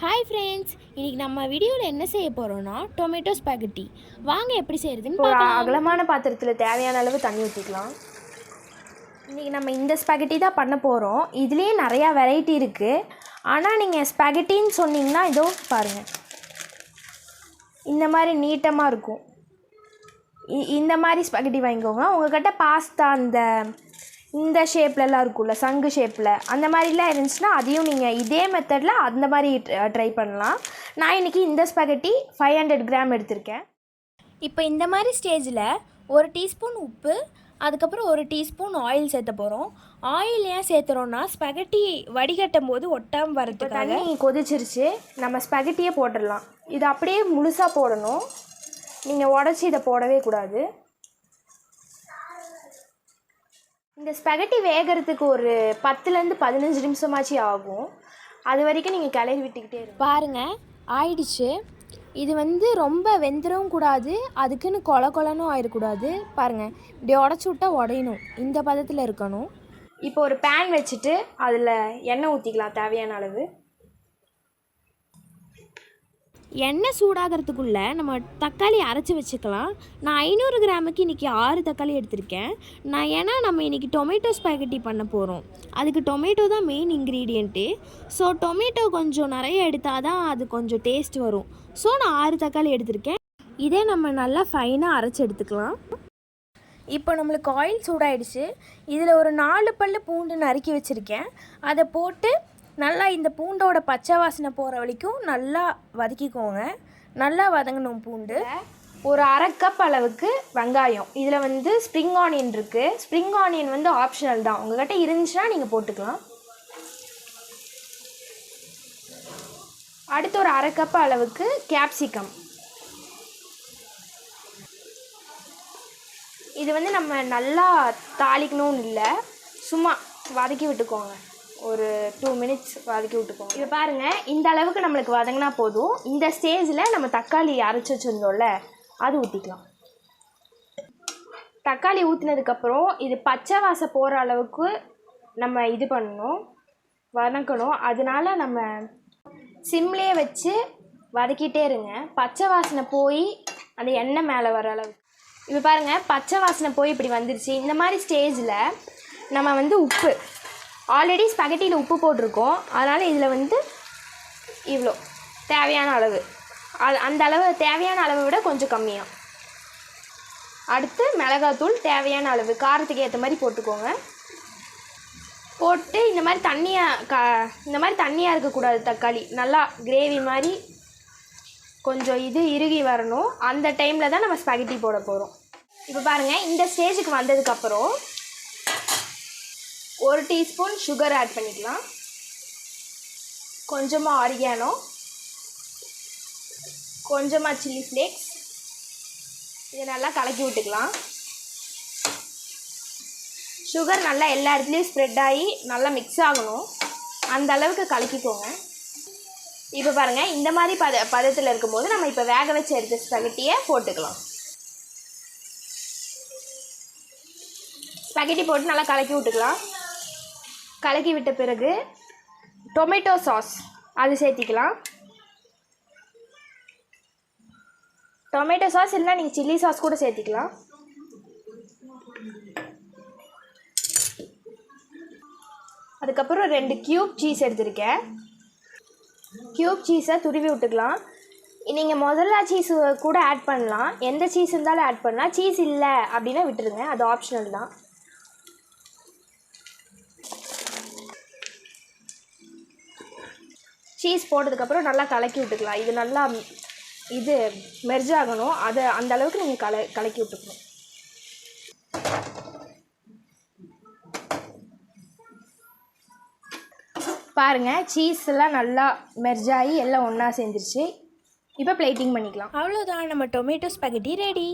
Hi friends இன்னைக்கு நம்ம வீடியோவில் என்ன செய்ய போகிறோம்னா டொமேட்டோ ஸ்பெகட்டி வாங்க எப்படி செய்யறதுன்னு இப்போ ஒரு அகலமான பாத்திரத்தில் தேவையான அளவு தண்ணி ஊற்றிக்கலாம் இன்றைக்கி நம்ம இந்த ஸ்பெகட்டி தான் பண்ண போகிறோம் இதுலேயே நிறையா வெரைட்டி இருக்குது ஆனால் நீங்கள் ஸ்பெகட்டின்னு சொன்னீங்கன்னா இதோ பாருங்கள் இந்த மாதிரி நீட்டமாக இருக்கும். இ- இந்த மாதிரி ஸ்பெகட்டி வாங்கிக்கோங்க. உங்கள்கிட்ட பாஸ்தா அந்த இந்த ஷேப்லலாம் இருக்கும்ல சங்கு ஷேப்பில் அந்த மாதிரிலாம் இருந்துச்சுன்னா அதையும் நீங்கள் இதே மெத்தடில் அந்த மாதிரி ட்ரை பண்ணலாம். நான் இன்றைக்கி இந்த ஸ்பெகட்டி ஃபைவ் ஹண்ட்ரட் கிராம் எடுத்திருக்கேன். இப்போ இந்த மாதிரி ஸ்டேஜில் ஒரு டீஸ்பூன் உப்பு அதுக்கப்புறம் ஒரு டீஸ்பூன் ஆயில் சேர்த்த போகிறோம் ஆயில் ஏன் சேர்த்துறோன்னா ஸ்பெகட்டி வடிகட்டும் போது ஒட்டாமல் வரதுக்காக தண்ணி கொதிச்சிருச்சு நம்ம ஸ்பெகட்டியே போட்டுடலாம். இது அப்படியே முழுசாக போடணும். நீங்கள் உடச்சி இதை போடவே கூடாது. இந்த ஸ்பெகட்டி வேகிறதுக்கு ஒரு பத்துலேருந்து பதினஞ்சு நிமிஷமாச்சு ஆகும். அது வரைக்கும் நீங்கள் கிளறி விட்டுக்கிட்டே இருங்க. பாருங்க ஆயிடுச்சு. இது வந்து ரொம்ப வெந்துடவும் கூடாது அதுக்குன்னு கொல கொலனும் ஆயிடக்கூடாது. பாருங்க இப்படி உடச்சி விட்டா உடையணும். இந்த பதத்தில் இருக்கணும். இப்போ ஒரு பேன் வச்சுட்டு அதில் எண்ணெய் ஊற்றிக்கலாம் தேவையான அளவு. எண்ணெய் சூடாகிறதுக்குள்ளே நம்ம தக்காளி அரைச்சி வச்சுக்கலாம். நான் ஐநூறு கிராமுக்கு இன்றைக்கி ஆறு தக்காளி எடுத்திருக்கேன். நான் ஏன்னா நம்ம இன்றைக்கி டொமேட்டோ ஸ்பேகட்டி பண்ண போகிறோம் அதுக்கு டொமேட்டோ தான் மெயின் இன்க்ரீடியண்ட்டு ஸோ டொமேட்டோ கொஞ்சம் நிறைய எடுத்தால் தான் அது கொஞ்சம் டேஸ்ட் வரும். ஸோ நான் ஆறு தக்காளி எடுத்திருக்கேன். இதே நம்ம நல்லா ஃபைனாக அரைச்சி எடுத்துக்கலாம். இப்போ நம்மளுக்கு ஆயில் சூடாயிடுச்சு. இதில் ஒரு நாலு பல்லு பூண்டு நறுக்கி வச்சுருக்கேன். அதை போட்டு நல்லா இந்த பூண்டோட பச்சை வாசனை போகிற வரைக்கும் நல்லா வதக்கிக்கோங்க. நல்லா வதங்கணும் பூண்டு. ஒரு அரை கப் அளவுக்கு வெங்காயம். இதில் வந்து ஸ்ப்ரிங் ஆனியன் இருக்குது ஸ்ப்ரிங் ஆனியன் வந்து ஆப்ஷனல் தான். உங்ககிட்ட இருந்துச்சுன்னா நீங்கள் போட்டுக்கலாம். அடுத்து ஒரு அரை கப் அளவுக்கு கேப்சிகம் இது வந்து நம்ம நல்லா தாளிக்கணும்னு இல்லை. சும்மா வதக்கி விட்டுக்கோங்க. ஒரு டூ மினிட்ஸ் வதக்கி விட்டுக்கோங்க. இப்போ பாருங்கள் இந்த அளவுக்கு நம்மளுக்கு வதங்கினா போதும். இந்த ஸ்டேஜில் நம்ம தக்காளி அரைச்சி வச்சுருந்தோம்ல அது ஊற்றிக்கலாம் தக்காளி ஊற்றினதுக்கப்புறம் இது பச்சை வாசை போகிற அளவுக்கு நம்ம இது பண்ணணும் வதக்கணும் அதனால நம்ம சிம்லேயே வச்சு வதக்கிட்டே இருங்க. பச்சை வாசனை போய் அந்த எண்ணெய் மேலே வர அளவுக்கு. இப்போ பாருங்கள் பச்சை வாசனை போய் இப்படி வந்துருச்சு. இந்த மாதிரி ஸ்டேஜில் நம்ம வந்து உப்பு ஆல்ரெடி ஸ்பெகட்டியில் உப்பு போட்டிருக்கோம். அதனால் இதில் வந்து இவ்வளோ தேவையான அளவு. அது அந்த அளவு தேவையான அளவை விட கொஞ்சம் கம்மியாக அடுத்து மிளகாத்தூள் தேவையான அளவு. காரத்துக்கு ஏற்ற மாதிரி போட்டுக்கோங்க. போட்டு இந்த மாதிரி தண்ணியாக க இந்த மாதிரி தண்ணியாக இருக்கக்கூடாது தக்காளி. நல்லா கிரேவி மாதிரி கொஞ்சம் இது இறுகி வரணும். அந்த டைமில் தான் நம்ம ஸ்பெகட்டி போட போகிறோம் இப்போ பாருங்கள் இந்த ஸ்டேஜுக்கு வந்ததுக்கப்புறம் ஒரு டீஸ்பூன் சுகர் ஆட் பண்ணிக்கலாம். கொஞ்சமாக ஆரியானோ கொஞ்சமாக சில்லி ஃப்ளேக்ஸ் இதை நல்லா கலக்கி விட்டுக்கலாம். சுகர் நல்லா எல்லா இடத்துலையும் ஸ்ப்ரெட் ஆகி நல்லா மிக்ஸ் ஆகணும். அந்த அளவுக்கு கலக்கிக்கோங்க. இப்போ பாருங்கள் இந்த மாதிரி பத பதத்தில் இருக்கும்போது நம்ம இப்போ வேக வச்சு எடுத்த ஸ்பெகட்டியை போட்டுக்கலாம். ஸ்பெகட்டி போட்டு நல்லா கலக்கி விட்டுக்கலாம். கலக்கி விட்ட பிறகு டொமேட்டோ சாஸ் அது சேர்த்திக்கலாம். டொமேட்டோ சாஸ் இல்லைனா நீங்கள் சில்லி சாஸ் கூட சேர்த்திக்கலாம். அதுக்கப்புறம் ரெண்டு க்யூப் சீஸ் எடுத்திருக்கேன். க்யூப் சீஸை துருவி விட்டுக்கலாம். நீங்கள் முதல்ல சீஸ் கூட ஆட் பண்ணலாம். எந்த சீஸ் இருந்தாலும் ஆட் பண்ணலாம். சீஸ் இல்லை அப்படின்னா விட்டுருங்க. அது ஆப்ஷனல் தான். சீஸ் போட்டதுக்கப்புறம் நல்லா கலக்கி விட்டுக்கலாம் இது நல்லா இது மெர்ஜ் ஆகணும். அதை அந்த அளவுக்கு நீங்கள் கல கலக்கி விட்டுக்கணும் பாருங்கள் சீஸ் எல்லாம் நல்லா மெர்ஜ் ஆகி எல்லாம் ஒன்றா சேர்ந்துருச்சு. இப்போ பிளேட்டிங் பண்ணிக்கலாம். அவ்வளோதான் நம்ம டொமேட்டோ ஸ்பெகட்டி ரெடி